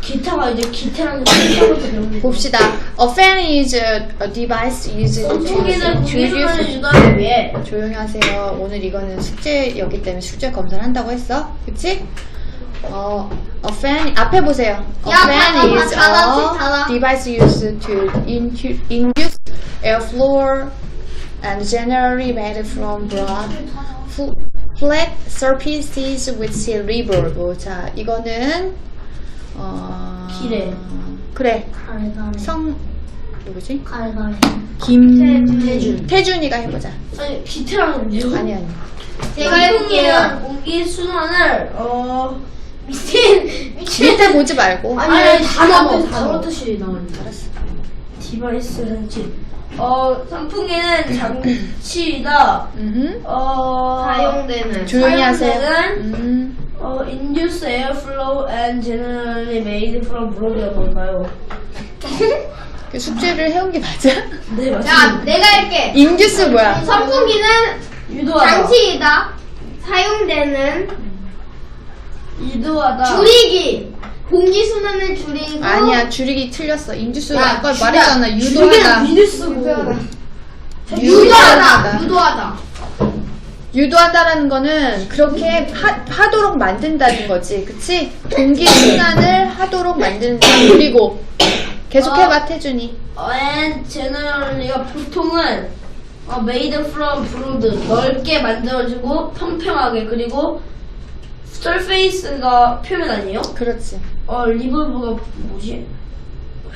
기타가 이제 배우는 봅시다. A fan is a, device used to 선풍기는 공기순환을 introduce 유도하기 위해 조용히 하세요. 오늘 이거는 숙제였기 때문에 숙제 검사를 한다고 했어. 그치? 어, a fan, 앞에 보세요. A 야, fan 닫아, is 닫아, 닫아. a device used to intu- induce airflow and generally made from broad, fl- flat surfaces with reverb. 자, 이거는, 어, 기래. 그래. 가래 가래 성, 누구지? 가래 가래 김태준. 태준이가 해보자. 아니 기타라는데요? 아니, 아니. 제가 해볼게요 공기 순환을 어 미친 미친 밑에 보지 말고. 아니 아니 단어 단어. 뜻이 나와요. 알았어. 디바이스 장치. 어 선풍기는 장치이다. 음. 어 사용되는 조용히 하세요. 사용되는 음. 어 induce airflow and generally made from broad가 뭔가요? 그 숙제를 해온 게 맞아? 네자 맞습니다. 내가 할게 인규스 뭐야? 선풍기는 유도하다. 장치이다 사용되는 유도하다. 줄이기 공기 순환을 줄이고 아니야, 줄이기 틀렸어. 인규스 야, 아까. 말했잖아. 줄이기는 유도하다. 유도쓰고. 유도하다 유도하다. 유도하다 유도하다라는 거는 그렇게 하, 하도록 만든다는 거지. 그치? 공기 순환을 하도록 만든다. 그리고 계속해봐, 태준이. and generally가 보통은 어, made from broad 넓게 만들어지고 평평하게 그리고 surface가 표면 아니에요? 그렇지. 어 리버브가 뭐지?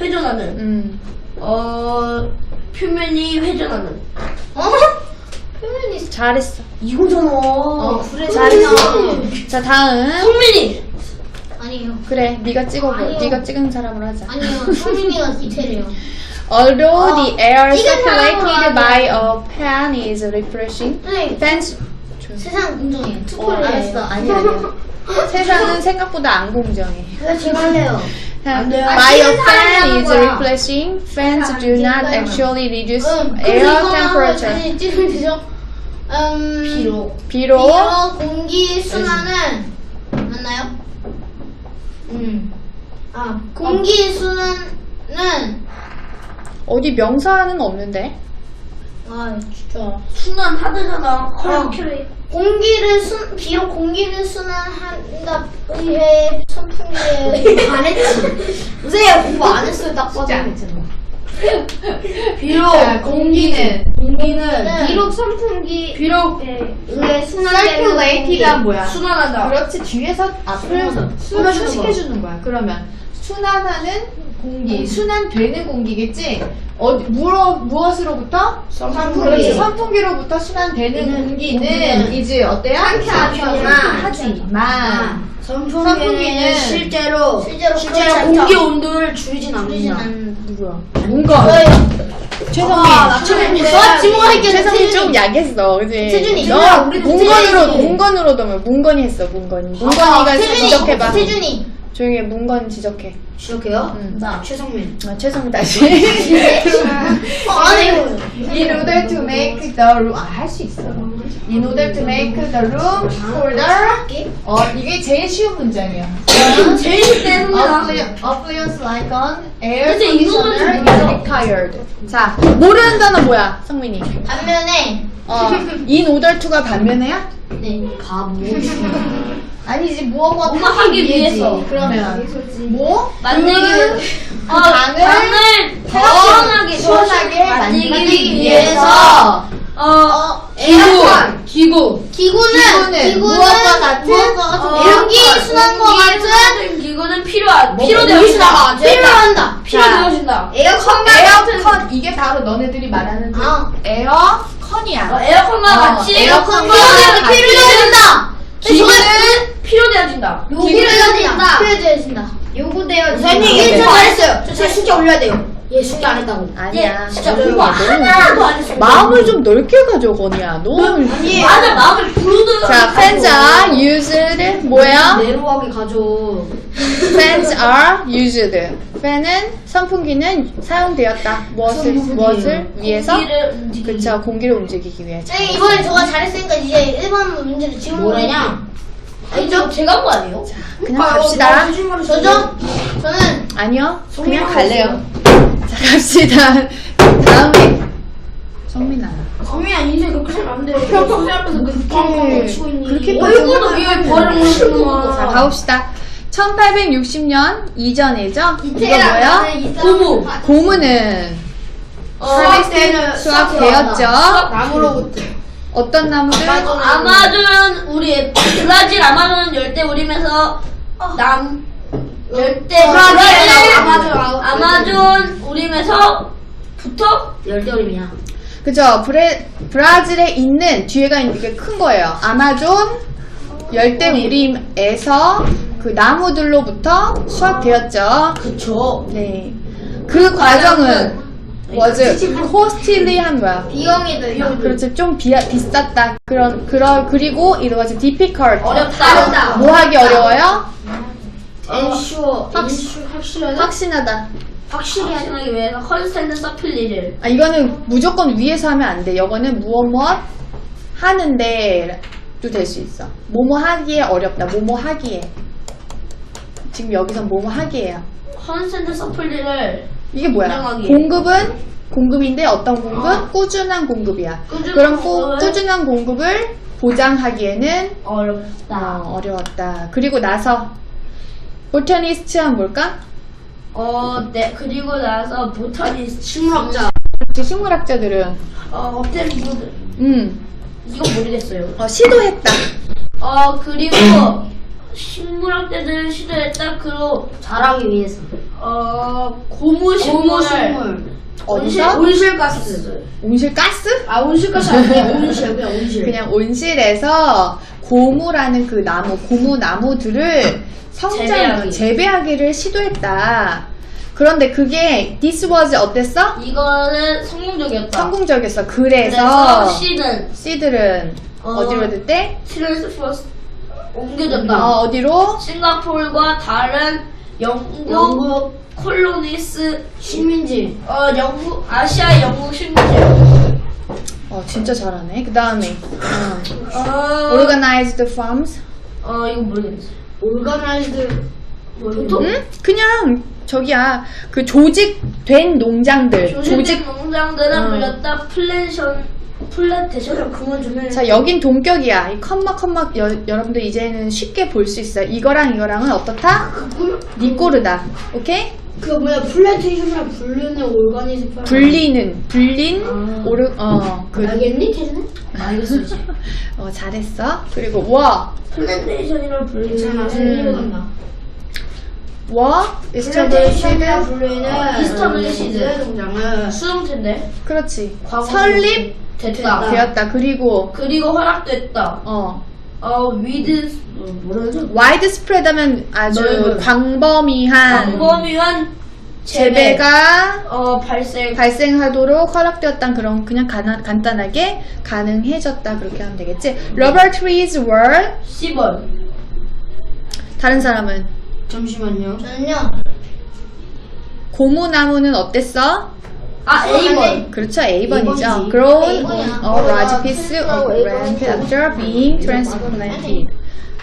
회전하는 음. 어 표면이 회전하는 어? 표면이 잘했어. 이거잖아. 어 그래 잘했어. 자, 다음. 성민이 아니에요 그래, 네가 찍어봐. 아니요. 네가 찍은 사람으로 하자. 아니요 성민이가 기태래요 Although the air 찍은 사람으로 circulated by a fan is refreshing, 선생님 fans 세상 공정해요 어, 투표를 알았어. 아니 아니야. 세상은 생각보다 안 공정해. 그래 제가 할래요 안 돼요. By a 사람이 fan is refreshing, fans do not actually reduce 응, air 이거는 temperature. 다시 찍으면 되죠 음, 비로 비록? 비록 공기 순환은 맞나요? 음. 아 공기 순환은 어디 명사는 없는데? 아 진짜. 순환 하드잖아. 어. 커큐레 공기를 순 비록 공기를 순환한다 의해 선풍기에. 반했지. 선생님 공부 안 했어요. 딱 봐도 비로 자, 공기는 공기는 비록 선풍기 비록 의해 순환되는 공기. 뭐야? 순환한다. 그렇지 뒤에서 앞을 순환. 순환시켜주는 거야. 그러면 순환하는 공기, 순환되는 공기겠지? 어디 무어 무엇으로부터? 선풍기. 그렇지. 선풍기로부터 순환되는 공기는 공기는 이제 어때요? 상쾌하지만 하지만 선풍기는 실제로 실제로 실제로 그렇지 공기. 온도를 줄이진 줄이진 않는다. 누구야? 문건. 저요 아, 최성민. 나저 지목할게요 최성민 좀 약했어, 그지? 태준이. 너 태준이. 문건으로 넣으면 문건이 했어, 문건이. 아, 문건이가 지적해봐. 태준이 조용히 해, 문건 지적해. 지적해요? 응. 나 최성민 아, 최성민 다시. 어, 아니 In order to make the room 아, 할 수 있어. In order to make the room colder. 어, 이게 제일 쉬운 문장이야. 제일 성민아. Appliance like an air 근데 이거는 conditioner is required. 자, 모르는 단어 뭐야, 성민이? 반면에 어, in order to가 반면에야? 네 바보 아니지, 뭐하고 뭔가 하기 위해서. 그러면. 뭐? 만들기 그 위해서. 어, 방을 방을 더 시원하게 시원하게 만들기 만들기 위해서. 위해서. 어 에어컨. 기구. 기구는 기구는 기구는 무엇과 같은? 무엇과 같은 어, 공기 아, 순환과 공기 같은? 기구는 필요한 뭐, 필요되어진다? 필요한다. 필요되어진다. 에어컨과 같은 에어컨. 이게 바로 너네들이 말하는 그 아. 에어컨이야. 어, 에어컨과 어, 같이 에어컨과 같이 필요되어진다 기구는 필요되어진다. 필요되어진다. 필요되어진다. 요구되어진다. 선생님, 일 이거 좀 잘했어요. 저 숙제 올려야 돼요. 얘 숙제 안 했다고. 아니야. 예, 진짜 너무 공부 하나도 안 했어 마음을 좀 넓게 가져 건이야. 너무 맞아 마음을 부르든 자, fans are used. 뭐야? 내로하게 가져. Fans are used. 팬은 선풍기는 사용되었다. 무엇을 무엇을 위해서? 공기를 움직이기 그쵸 공기를 움직이기 위해. 선생님 이번에 저가 잘했으니까 이제 1번 문제를 지금 뭐래냐? 아니죠? 제가 한거 아니에요? 그냥 갑시다. 저죠? 저는 아니요. 그냥 갈래요. 자, 갑시다. 다음에 성민아. 성민아 인생 그렇게 살면 안 돼. 평생 앞에서 그 꽝꽝 치고 있니? 그렇게 얼굴도 위에 벌을 묻히는 자, 거야. 가봅시다. 1860년 이전이죠? 이거 뭐예요? 고무. 고무는 하베스트 수확되었죠? 나무로부터. 어떤 나무들? 아마존 우리 브라질 아마존 열대 우림에서 남 열대 브라질 아마존 아마존 우림에서,부터 열대 우림이야. 그죠? 브레, 브라질에 있는 뒤에가 이게 큰 거예요. 아마존 열대 우림에서 그 나무들로부터 수확되었죠. 그쵸. 네. 그 과정은 was costly한 거야. 비용이도 아, 그렇지. 좀 비, 비쌌다. 그런 그런 그리고 it was difficult. 어렵다. 뭐 하기 어려워요? 확- 엔슈 확실하다? 확신하다. 확실히 확신하기 위해서 컨스텐트 서필리를 아 이거는 무조건 위에서 하면 안 돼. 이거는 무엇 무엇? 하는데 도 될 수 있어 뭐뭐 하기에 어렵다 뭐뭐 하기에 지금 여기서 뭐뭐 하기에요 컨스텐트 서필리를 이게 뭐야 운영하기. 공급은 공급인데 어떤 공급? 꾸준한 공급이야 꾸준한 그럼 꾸, 공급을- 꾸준한 공급을 보장하기에는 어렵다. 어, 어려웠다. 그리고 나서 보타니스트 하면 뭘까? 어, 네. 그리고 나서 보타니스트 식물학자. 그 식물학자들은 어, 어템부드. 음, 이건 모르겠어요. 어, 시도했다. 어, 그리고 식물학자들을 시도했다. 그리고 잘하기 위해서 어, 고무 식물을 어디서? 온실가스. 온실 가스? 아, 온실가스 아니에요. 온실. 그냥 온실. 그냥 온실에서 고무라는 그 나무, 고무 나무들을 성장, 재배하기. 재배하기를 시도했다. 그런데 그게 this was 어땠어? 이거는 성공적이었다. 성공적이었어. 그래서 그래서 씨는 씨들은 어, 어, 디로 됐대? 트랜스퍼스 옮겨졌다. 어, 어디로? 싱가포르과 다른 영국, 영국 콜로니스 식민지 어 영국 아시아 영국 식민지 어, 진짜 잘하네. 그 다음에 어, organized farms. 어 이거 모르겠어 올가나이즈 보통 응? 그냥 저기야 그 조직된 농장들 조직된 조직 농장들은 어. 불렸다 플랜션 플랜테이션 그만 좀 해. 자 여긴 동격이야 이 컴마 컴마 여, 여러분들 이제는 쉽게 볼 수 있어요 이거랑 이거랑은 어떻다? 니꼬르다 오케이? 그 뭐야 플랜테이션이랑 분류는 올가니즈 분리는 불린 아. 오르 어그 알겠니 태준아? 알겠어 어, 잘했어 그리고 와 플랜테이션이랑 불리는 괜찮아 음. 간다 와 플랜 테이션이랑 이스타블리시드 분류는 이스타블리시드. 농장을 수동태인데? 그렇지. 과거 설립 됐다. 되었다. 그리고 그리고 허락됐다. 어. 어 위드 어, 뭐라 하죠? 와이드 스프레드 하면 아주 넓은. 광범위한 광범위한 재배. 재배가 어 발생. 발생하도록 허락되었던 그런 그냥 간단, 간단하게 가능해졌다. 그렇게 하면 되겠지. Rubber trees were 10원 다른 사람은 잠시만요 저는요 고무나무는 어땠어? 아 A번 그렇죠 A번이죠. A번이지. Grown A번이야. a large piece of 어, land after being transplanted.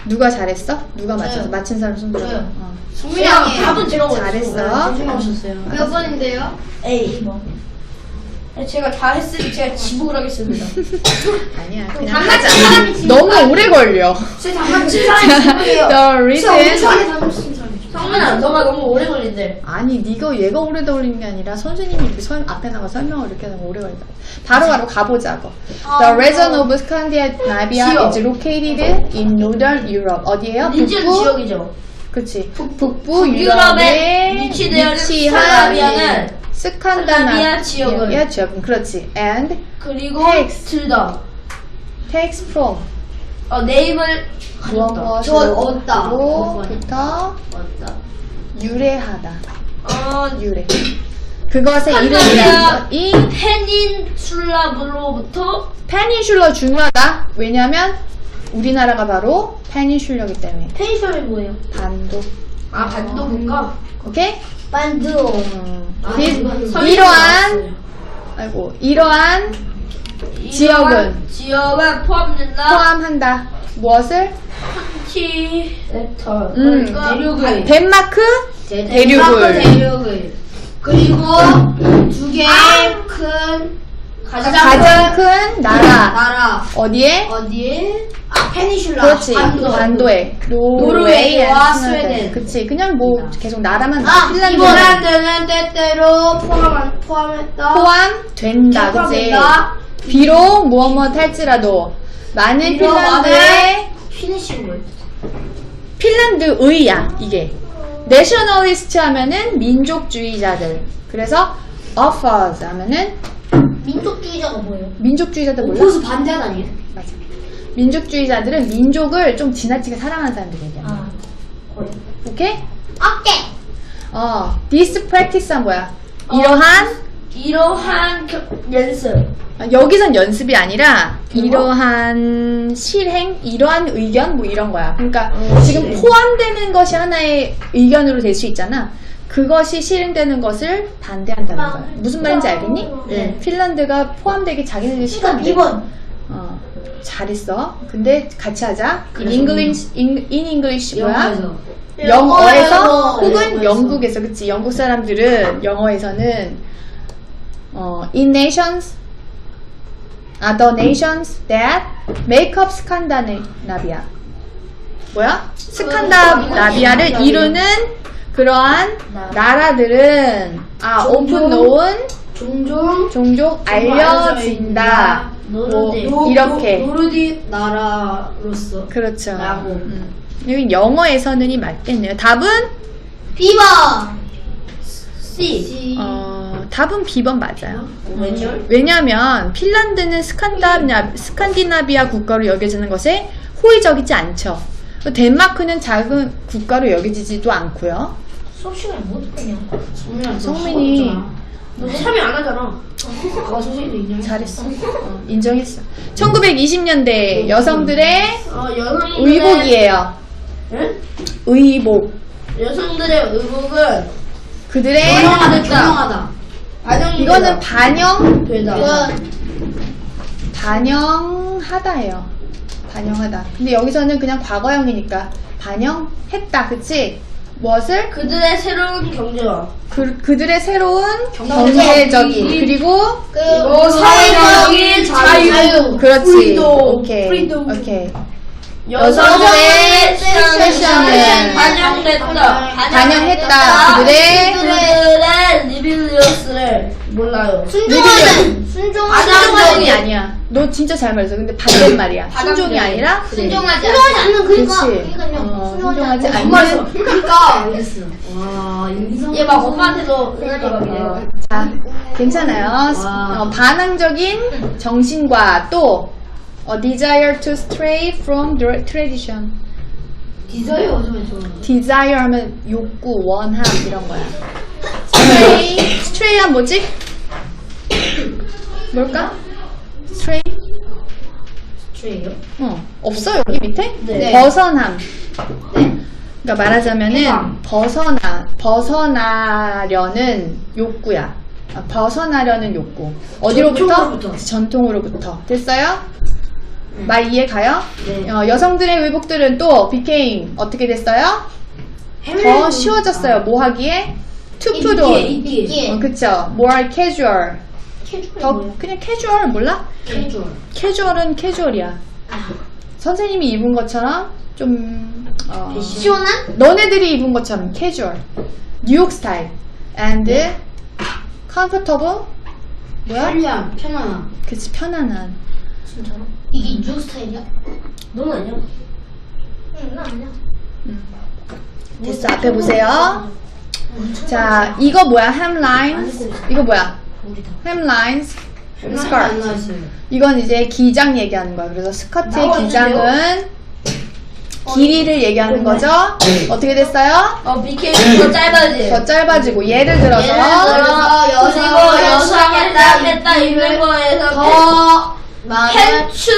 누가 잘했어? 누가 맞춰서. 맞힌 사람 손 들어. 저요. 어. 그냥 답은 제가 먼저 잘했어. 오셨어요 몇 번인데요? A번 제가 다 했으니 제가 지목을 하겠습니다 아니야 그냥 하자. 사람이 지금 너무 오래 걸려. 제 장난친 사람이 지금이에요 The reason 장난친 성민아 너가 너무 오래 걸린대 아니 네가 얘가 오래 걸리는 게 아니라 선생님이 이렇게 설, 앞에 나가 설명을 이렇게 하면 오래 걸린다. 바로 바로 가보자고. The region of Scandinavia 지역. is located in northern Europe. 어디예요? 리지언 북부. 지역이죠 그치. 북부 유럽에 위치되어 있는 위치한 스칸다나비아 스칸다비아 지역은. 지역은 그렇지. And 그리고 Takes. 들다 takes from 어 네임을 가졌다 저 얻다. 무엇으로부터 맞다 유래하다. 어 유래. 그것의 이름이 이 페닌슐라로부터 페닌슐러 중요하다. 왜냐면 우리나라가 바로 페닌슐러기 때문에 페닌슐라이 뭐예요? 반도. 아 반도 국가 오케이? 반두 음. 아, 이- 이건 이러한 아이고 이러한 지역은 지역은 포함된다 포함한다. 무엇을? 티 벡터 음. 대륙을 덴마크 대륙을. 대륙을. 그리고 두 개의 큰 가장, 가장 큰 나라. 나라 어디에? 어디에? 아 페니슐라. 그렇지. 반도. 반도에. 노르웨이와 스웨덴. 그치. 그냥 뭐 계속 나라만 아 핀란드 핀란드는 때때로 포함 포함했다. 포함된다. 그치. 포함된다. 비록 무엇 무엇 할지라도 많은 핀란드의 피니쉬물. 핀란드의야 이게 내셔널리스트 하면은 민족주의자들 그래서 offers 하면은 민족주의자가 뭐예요? 민족주의자들 몰라? 오포스 반대하다니요? 맞아 민족주의자들은 민족을 좀 지나치게 사랑하는 사람들 얘기야 아. 거의. 오케이? 오케이. 어 this practice가 뭐야? 이러한 이러한 겨- 연습 아, 여기선 연습이 아니라 이러한 실행, 이러한 의견 뭐 이런 거야. 그러니까 지금 포함되는 것이 하나의 의견으로 될 수 있잖아. 그것이 실행되는 것을 반대한다는 거야. 무슨 말인지 알겠니? 네. 핀란드가 포함되기 자기네들이 싫어한대. 2번. 어, 잘했어. 근데 같이 하자. English, in, in English 뭐야? 영어에서 영어에서. 혹은 영어에서. 영국에서 그치 영국 사람들은 영어에서는 어, in nations are the nations that make up 스칸다나비아 뭐야? 스칸다나비아를 이루는 그러한 나라들은 아 오픈 노은 종종 종종 알려진다. 뭐 노르딕. 노- 이렇게. 노- 노르딕 나라로서. 그렇죠. 라고. 음. 여기 영어에서는이 맞겠네요. 답은? 비버 C. 어, 답은 B번 맞아요. 왜냐하면 핀란드는 스칸디나비아 국가로 여겨지는 것에 호의적이지 않죠. 덴마크는 작은 국가로 여겨지지도 않고요. 수업 시간에 못 듣냐 성민아 성민이 너 참여 안 하잖아 아까 선생님도 인정해 잘했어. 어, 인정했어. 1920년대 여성들의 어 의복이에요. 응? 의복. 여성들의 의복은 그들의 조용하다 조용하다 반영 이거는 반영 되다 이건 반영하다예요. 반영하다. 근데 여기서는 그냥 과거형이니까 반영했다. 그치? 무엇을? 그들의 새로운 경제와 그, 그들의 새로운 경제적인 그리고 그리고 사회적인 자유. 그렇지 프리덤. 오케이 프리덤. 오케이 여성들의 패션은 패션은 반영됐다 반영했다. 그들의 그들의 리빌리어스를 몰라요. 순종하는 순종하는 순종이 아니야. 너 진짜 잘 말했어 근데 반대말이야. 순종이 아니라 순종하지 않는 그러니까. 그치. 그러니까요. 어, 순종하지 않는 않는. 그러니까. 알겠어. 와 인성 얘 막 엄마한테도 어, 그러니까. 자 괜찮아요. 어, 반항적인 정신과 또 어, desire to stray from the tradition 디자인 어쩌면 좋아 desire 하면 욕구, 원함 이런 거야. stray, stray 한 뭐지? 뭘까? stray? 주예요 어, 없어 여기 밑에? 네. 벗어남. 네 그러니까 말하자면은 해방. 벗어나 벗어나려는 욕구야. 아, 벗어나려는 욕구. 어디로부터? 전통으로부터. 전통으로부터. 됐어요? 말 이해 가요? 네. 어, 여성들의 의복들은 또 became 어떻게 됐어요? 더 쉬워졌어요. 뭐 하기에? to put on. 이게 어, 그쵸. more casual. 더? 그냥 casual 몰라? 캐주얼 casual은 casual이야. 아 선생님이 입은 것처럼 좀 어, 시원한? 너네들이 입은 것처럼 casual. 뉴욕 스타일. and comfortable. 뭐야? 편리함 편안함 그치 편안한. 진짜로? 이게 뉴욕 스타일이야? 넌 아니야 응 나 아니야 됐어. 앞에 보세요. 자, 이거 뭐야? hemlines. 이거 뭐야? 우리 다 hemlines. 안 스커트. 이건 이제 기장 얘기하는 거야. 그래서 스커트의. 기장은 길이를 얘기하는 거죠. 어떻게 됐어요? 어 BK 더 짧아지 더 짧아지고 예를 들어서 예를 들어서 여성, 그리고 여성의 여성의 땀했다 입는 거에서 더 팬츠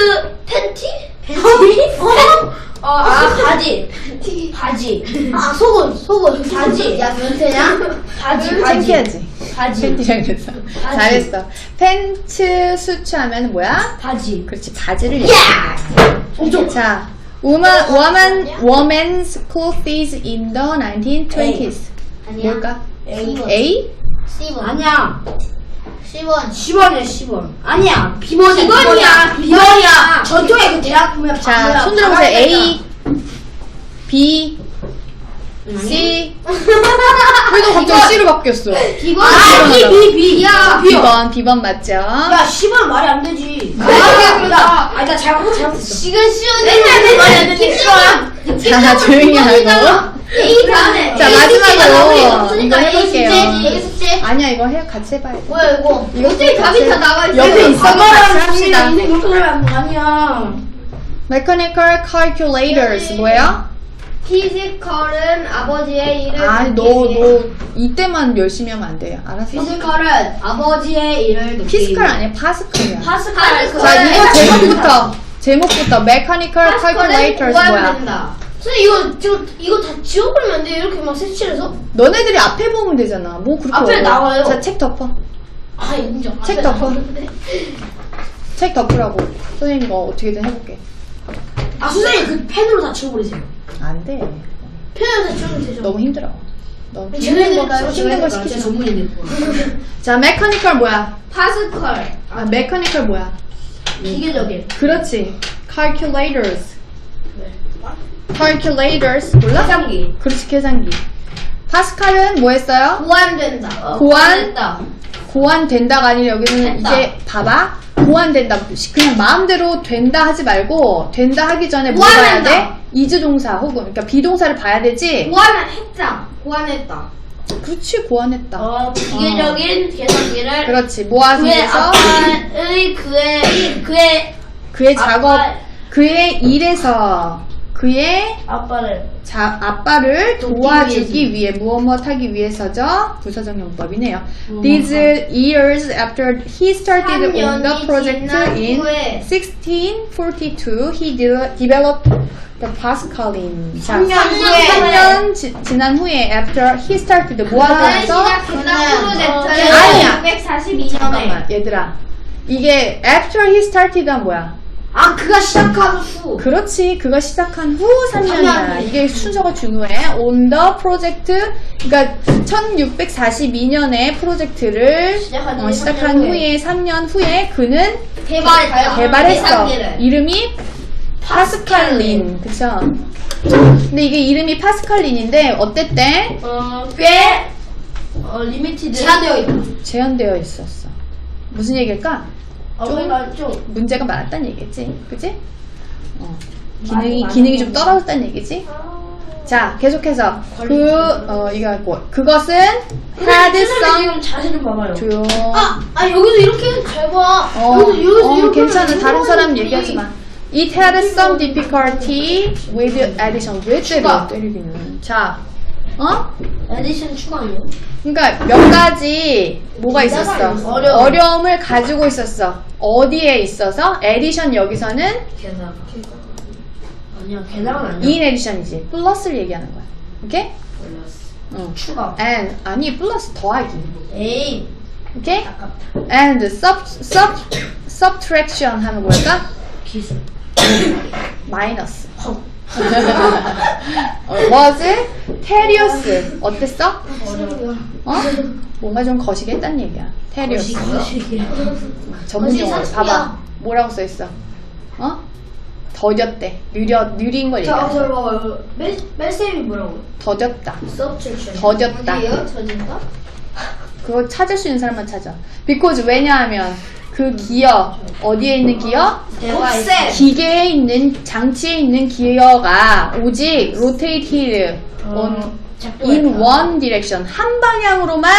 팬티? 팬티? 어, 아 바지 바지 아 속옷 속옷 바지. 야 변태냐? 바지 바지 창피하지. 바지 팬티랑 했어. 잘했어. 팬츠 수츠하면 뭐야? 바지 그렇지 바지를 거야. 자 woman woman woman's clothes in the 1920s. 아니야. 뭘까? A. A? C번. 아니야. 10번. 10원이야 10원. 아니야. 비번이야. 비번이야. 비번이야. 전통의 그 대학 보면 자, 손 들어보세요. A, B, C. 왜너 갑자기 C로 바뀌었어? B번. 아, B, B, B. 야, B. B번, B번 맞죠? 야, 10원 말이 안 되지. 아, 야, 아니, 나 잘못, 잘못했어. 지금 시원해. 말이 안 되니까. 자, 조용히 하고. A 다음에. 자, 마지막으로 이거 해볼게요. 아니야, 이거 해, 같이 해봐야 돼. 뭐야 이거? 이거 어떻게 답이 다 나와 있어? 옆에 있어. 같이 합시다. 합시다. 인생 그렇게 살면 아니야. Mechanical calculators, 뭐예요? 피지컬은 아버지의 일을 아니, 돕기 너, 위해- 너, 이때만 열심히 하면 안 돼요. 알았어? 피지컬은 아버지의 일을 돕기 피스칼 아니야, 파스칼이야. 파스칼. 자, 이거. 제목부터. 제목부터 Mechanical calculators 뭐야? 된다. 선생님 이거 지금 이거 다 지워버리면 안 돼요? 이렇게 막 색칠해서? 너네들이 앞에 보면 되잖아. 뭐 그렇게 앞에 어려워. 나와요. 자, 책 덮어. 아 인정. 책 덮어. 책 덮으라고. 선생님 이거 어떻게든 해볼게. 아 선생님 그 펜으로 다 지워버리세요. 안 돼. 펜으로 다 지우면 되죠. 너무 힘들어. 너무 힘든 쟤네들 거다 힘든 거 시키지 마. 전문인데. 자, Mechanical 뭐야? 파스컬. 아, Mechanical 뭐야? 기계적인. 그렇지. Calculators. Calculators 몰라? 계산기. 그렇지, 계산기. 파스칼은 뭐 했어요? 보완된다. 어, 고안? 됐다. 고안된다가 아니라 여기는 됐다. 이제 봐봐 고안된다 그냥 마음대로 된다 하지 말고 된다 하기 전에 뭐 봐야 고안한다. 돼? 이주동사 혹은 그러니까 비동사를 봐야 되지 보완을 했다. 보완했다. 그렇지 고안했다 어, 기계적인 계산기를 그렇지 모아서 그의 해서 아빠의 그의 그의 그의 아빠- 작업 그의 일에서 그의 아빠를 자, 아빠를 돕기 도와주기 위해 무엇 무엇 하기 위해서죠 부사적 용법이네요 These years after he started on the project 지난 in 후에 1642 he de- developed the Pascaline. 자, 삼년 후에. 3년 지, 지난 후에 after he started 뭐 프로젝트를 아니야. 642년에 잠깐만 얘들아 이게 after he started가 뭐야? 아 그가 시작한 후 그렇지 그거 시작한 후 3년이야 삼년. 이게 순서가 중요해 on the project 그러니까 1642년에 프로젝트를 시작한 어, 후에 시작한 삼년 후에. 후에 3년 후에 그는 개발했다. 개발했어. 계산기를. 이름이 파스칼린. 그쵸? 근데 이게 이름이 파스칼린인데 어땠대? 어꽤 어, 리미티드 제한되어 있다. 제한되어 있었어. 무슨 얘기일까? 어, 그러니까 좀 문제가 많았다는 얘기지. 그치? 어. 많이, 기능이, 기능이 좀. 떨어졌다는 얘기지? 자, 계속해서. 그, 어, 이거 뭐. 그것은 had some. 지금 자세 좀 봐봐요. 조용. 아, 아 여기서 이렇게 잘 봐. 어, 여기서 여기서 어, 이렇게 괜찮아. 다른 사람 얘기하지 마. It had some difficulty with addition. 왜 때려. 때리기는. 자, 어? 에디션 추가 아니에요? 그러니까 몇 가지 뭐가 있었어? 어려움. 어려움을 가지고 있었어. 어디에 있어서? 에디션 여기서는 계산. 아니야 계산은 아니야. in 에디션이지. 플러스를 얘기하는 거야. 오케이? 플러스. 어. 추가. and 아니 플러스 더하기. 에이 오케이? 아깝다. and sub sub subtraction 하면 뭘까? 기술. 마이너스. 헉. 어, was 테리우스 어땠어? 어? 뭔가 좀 거시겠다는 얘기야. 테리우스. 거시기. 전문 용어 거시 봐봐. 뭐라고 써 있어? 어? 더뎠대. 느려 느린 걸 자, 얘기해. 저 봐봐요. 멜 멜쌤이 뭐라고? 더뎠다. 더뎠다. 어디에요? 저진가? 그거 찾을 수 있는 사람만 찾아. because 왜냐하면 그 기어 어디에 있는 기어? 곱셈. 기계에 있는 장치에 있는 기어가 오직 rotated on in one direction 한 방향으로만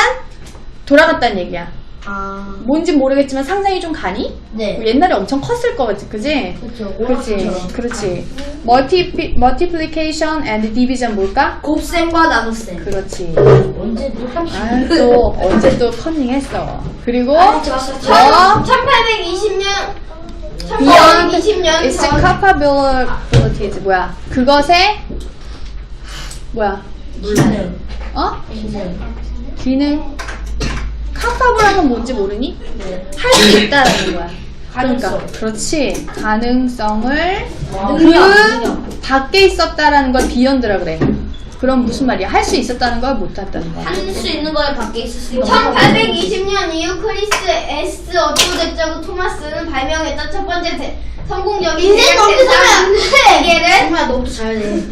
돌아갔다는 얘기야. 아. 뭔지 모르겠지만 상상이 좀 가니? 네. 옛날에 엄청 컸을 거지, 그지? 그렇죠. 그렇지, 오락처럼. 그렇지. multi multiplication and division 뭘까? 곱셈과 나눗셈. 그렇지. 언제 또 아, 또 언제 또 컨닝했어. 그리고. 뭐 1820년 beyond 1820년 its 전 capabilities 뭐야? 그것의 뭐야? 몰라요. 어? 기능. Capable한 건 뭔지 모르니? 네. 할 수 있다라는 거야. 그러니까 그렇지 가능성을 능력, 그 밖에 있었다라는 걸 비욘드라 그래. 그럼 무슨 말이야? 할 수 있었다는 걸 못했다는 거야. 할 수 있는 거에 밖에 있을 수 있는 거. 1820년 이후 크리스 S 어토 제자고 토마스는 발명했던 첫 번째 대, 성공적인 인생 대량 너무 생산 잘해. 기계를 정말 너무 잘해.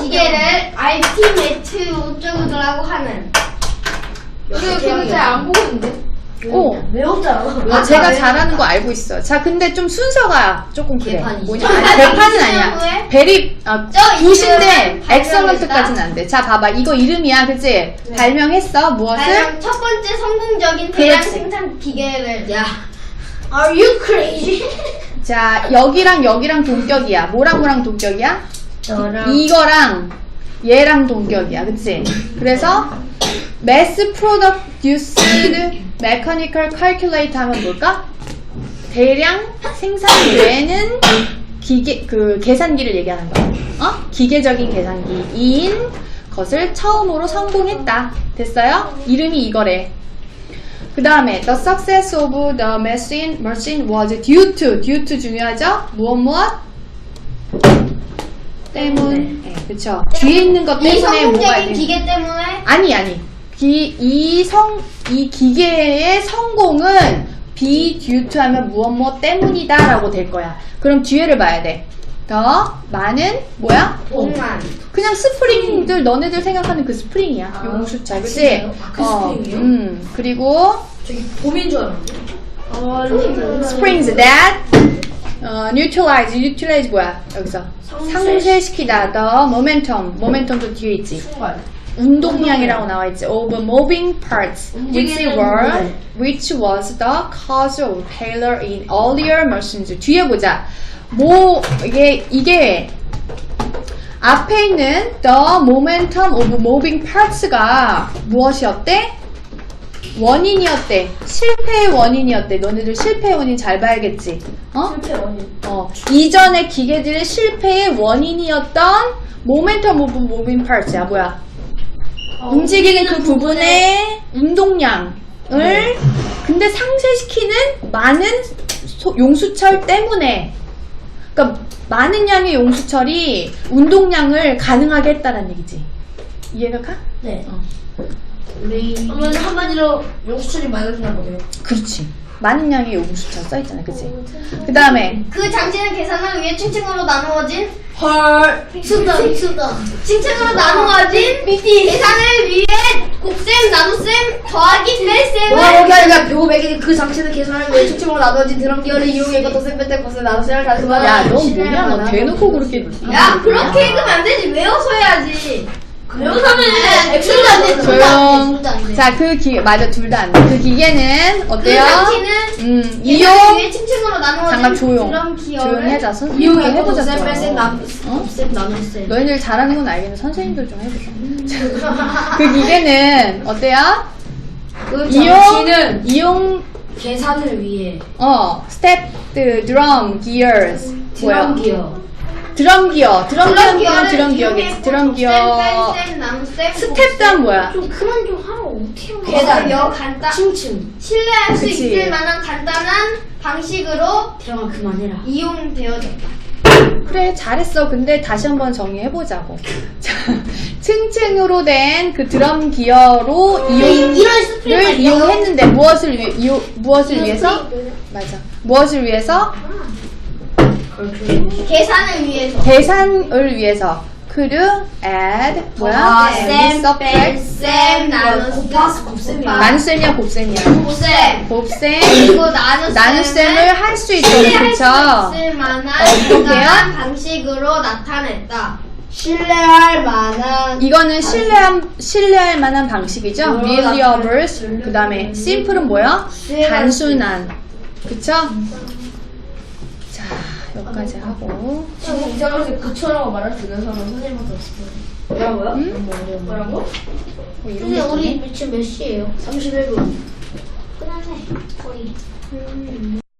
기계를 알티메트 어쩌고저쩌고 하는 이거 그거 잘안 보고 있는데. 오. 외웠잖아. 아, 제가 잘하는 거 알고 있어 요. 자, 근데 좀 순서가 조금 그래. 개판이지. 뭐냐? 아니, 개판은 아니야. 베리, 아, 저 이름은 엑설런트까지는 안 돼. 자, 봐봐. 이거 이름이야. 그치? 발명했어. 무엇을? 발명 첫 번째 성공적인 대량 그렇지. 생산 기계를 야. Are you crazy? 자, 여기랑 여기랑 동격이야. 뭐랑 뭐랑 동격이야? 저랑. 이거랑 얘랑 동격이야. 그치? 그래서, mass produced mechanical calculator 하면 뭘까? 대량 생산되는 기계, 그, 계산기를 얘기하는 거야. 어? 기계적인 계산기인 것을 처음으로 성공했다. 됐어요? 이름이 이거래. 그 다음에 the success of the machine, machine was due to, due to 중요하죠? 무엇 무엇? 때문. 네, 그쵸. 뒤에 있는 것 이 때문에 뭐가 성공적인 있는 기계 때문에 아니 아니 기, 이 성, 이 기계의 성공은 be due to 하면 무엇 무엇 때문이다 라고 될 거야 그럼 뒤에를 봐야 돼더 많은 뭐야? 돈만 그냥 스프링들 너네들 생각하는 그 스프링이야 용수차 그치? 아, 그 스프링이에요? 음 그리고 저기 봄인 줄 알았는데. springs that 어, neutralize, utilize 뭐야 여기서 상쇄시키다 the momentum momentum도 뒤에 있지. 운동량이라고 나와 있지. of moving parts, which were, which was the cause of failure in earlier machines. 뒤에 보자. 뭐 이게 이게 앞에 있는 the momentum of moving parts가 무엇이었대? 원인이었대. 실패의 원인이었대. 너네들 실패의 원인 잘 봐야겠지. 어? 실패 원인. 어, 이전의 기계들의 실패의 원인이었던 momentum of moving parts야. 뭐야? 움직이는 그 부분의 운동량을 근데 상쇄시키는 많은 소- 용수철 때문에 그러니까 많은 양의 용수철이 운동량을 가능하게 했다는 얘기지. 이해가 가? 네. 어. 그러면 한마디로 용수철이 많아지나 보네요. 그렇지. 많은 양의 용수철 써있잖아, 그치? 그 다음에 그 장치는 계산을 위해 층층으로 나누어진 헐. 미쳤다 미쳤다. 층층으로 나누어진 계산을 위해 곱셈 나눗셈 더하기 뺄셈을 와 여기 아니라 묘백이 그 장치는 계산을 위해 축축으로 나눠진 드럼 기어를 이용해 이것도 셈 뺄때 곱셈 나눗셈을 다시 야, 너 뭐냐? 너 대놓고 그렇게 야 그렇게 읽으면 안 되지 외워서 해야지 외우사는 엑셀도 안 돼, 안 조용. 돼. 자, 그 기, 맞아, 둘 다 안 돼. 그 기계는 그 어때요? 장치는 음, 이용. 위해 층층으로 나누어진 잠깐 조용. 드럼 기어를 조용해자. 선생님 이용해 나 어? 너희들 잘하는 건 알겠는데 선생님들 좀 해보자. 그 기계는 어때요? 그 이용, 이용, 계산을 위해 어, 스텝, 드럼, 기어스. 뭐야? 드럼 기어. 드럼 기어. 드럼 드럼 기어는 기어를 드럼 기어겠지. 드럼 기어. 뺄셈 나눗셈 스텝단 뭐야? 좀 그만 좀 하라 어떻게 계산 여 간단 층층. 신뢰할 수 그치. 있을 만한 간단한 방식으로 대영아 그만해라. 이용되어졌다. 그래 잘했어 근데 다시 한번 정리해 보자고 자, 층층으로 된 그 드럼 기어로 이용을 이런 스프링 이용했는데 무엇을 위해 이용, 무엇을 위해서 맞아 무엇을 위해서 계산을 위해서. 계산을 위해서 크루 add 뭐야 아, 셈, subtract 셈 나눗셈 곱하기 곱셈이야. 나눗셈이야 곱셈이야 곱셈 곱셈 그리고 나눗셈을 나눗셈을 할 수 있도록 그쵸 수 있을 만한 어떻게요? 간단한 방식으로 나타냈다. 신뢰할 만한 이거는 신뢰한, 신뢰할 만한 방식이죠. 어, reliable. 그 다음에 simple은 뭐야? 단순한. 그쵸? 자, 여기까지 하고. 지금 이상하게 그처럼 말할 수 있는 사람은 선생님한테 없을 거예요. 뭐라고요? 응? 뭐라고? 뭐 이런 근데 거 우리. 지금 몇 시예요? 31분. 끝났네 거의.